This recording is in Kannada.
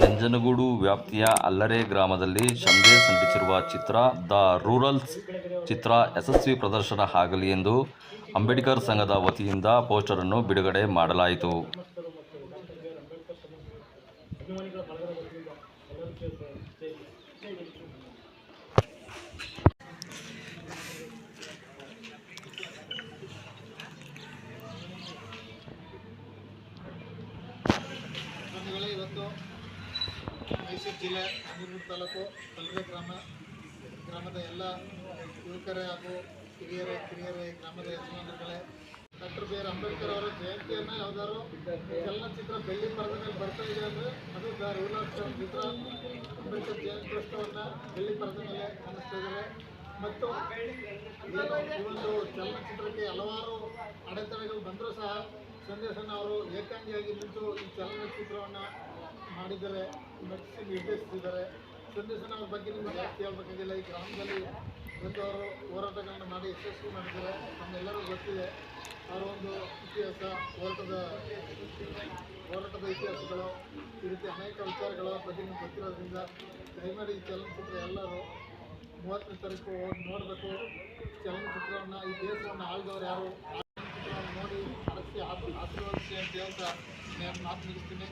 ನಂಜನಗೂಡು ವ್ಯಾಪ್ತಿಯ ಅಲ್ಲರೆ ಗ್ರಾಮದಲ್ಲಿ ಶಂಭೆ ನಟಿಸಿರುವ ಚಿತ್ರ ದ ರೂರಲ್ಸ್. ಚಿತ್ರ ಯಶಸ್ವಿ ಪ್ರದರ್ಶನ ಆಗಲಿ ಎಂದು ಅಂಬೇಡ್ಕರ್ ಸಂಘದ ವತಿಯಿಂದ ಪೋಸ್ಟರನ್ನು ಬಿಡುಗಡೆ ಮಾಡಲಾಯಿತು. ಇವತ್ತು ಮೈಸೂರು ಜಿಲ್ಲೆ ಅಮೀರ್ಪುರ ತಾಲೂಕು ಕಲ್ರೆ ಗ್ರಾಮ, ಗ್ರಾಮದ ಎಲ್ಲ ಯುವಕರೇ ಹಾಗೂ ಹಿರಿಯರೇ ಕಿರಿಯರೇ ಗ್ರಾಮದ ಯಜಮಾನರುಗಳೇ, ಡಾಕ್ಟರ್ ಬಿ ಆರ್ ಅಂಬೇಡ್ಕರ್ ಅವರ ಜಯಂತಿಯನ್ನು ಯಾವ್ದಾದ್ರು ಚಲನಚಿತ್ರ ಬೆಳ್ಳಿ ಪರದ ಮೇಲೆ ಬರ್ತಾ ಇದೆ ಅಂದರೆ ಅದು ರೂಲರ್ ಚಿತ್ರ. ಅಂಬೇಡ್ಕರ್ ಜಯಂತ್ಯೋತ್ಸವವನ್ನು ಬೆಳ್ಳಿ ಪರದ ಮೇಲೆ ಕಾಣಿಸ್ತಾ ಇದ್ದಾರೆ. ಮತ್ತು ಈ ಒಂದು ಚಲನಚಿತ್ರಕ್ಕೆ ಹಲವಾರು ಅಡೆತಡೆಗಳು ಬಂದರೂ ಸಹ ಸಂದೇಶನ ಅವರು ಏಕಾಂಗಿಯಾಗಿ ನಿಂತು ಈ ಚಲನಚಿತ್ರವನ್ನು ಮಾಡಿದ್ದಾರೆ ನಟಿಸಿ ನಿರ್ದೇಶಿಸಿದ್ದಾರೆ ಸಂದೇಶನ ಅವ್ರ ಬಗ್ಗೆ ನಿಮ್ಗೆ ಜಾಸ್ತಿ ಹೇಳ್ಬೇಕಾಗಿಲ್ಲ? ಈ ಗ್ರಾಮದಲ್ಲಿ ಬಂದು ಅವರು ಹೋರಾಟಗಳನ್ನು ಮಾಡಿ ಯಶಸ್ವಿ ಮಾಡಿದ್ದಾರೆ. ನಮ್ಮೆಲ್ಲರೂ ಗೊತ್ತಿದೆ, ಅವರ ಒಂದು ಇತಿಹಾಸ, ಹೋರಾಟದ ಹೋರಾಟದ ಇತಿಹಾಸಗಳು, ಈ ರೀತಿ ಅನೇಕ ವಿಚಾರಗಳ ಬಗ್ಗೆ ನಿಮ್ಗೆ ಗೊತ್ತಿರೋದ್ರಿಂದ ದಯಮಾಡಿ ಈ ಚಲನಚಿತ್ರ ಎಲ್ಲರೂ ಮೂವತ್ತನೇ ತಾರೀಕು ಹೋಗಿ ನೋಡಬೇಕು. ಚಲನಚಿತ್ರವನ್ನು ಈ ದೇಶವನ್ನು ಆಳಿದವರು ಯಾರು? ಚಲನಚಿತ್ರವನ್ನು ನೋಡಿ చెప్పి ఆశీర్వాదం చేయండి దేవత నేను నాకు తెలుస్తూనే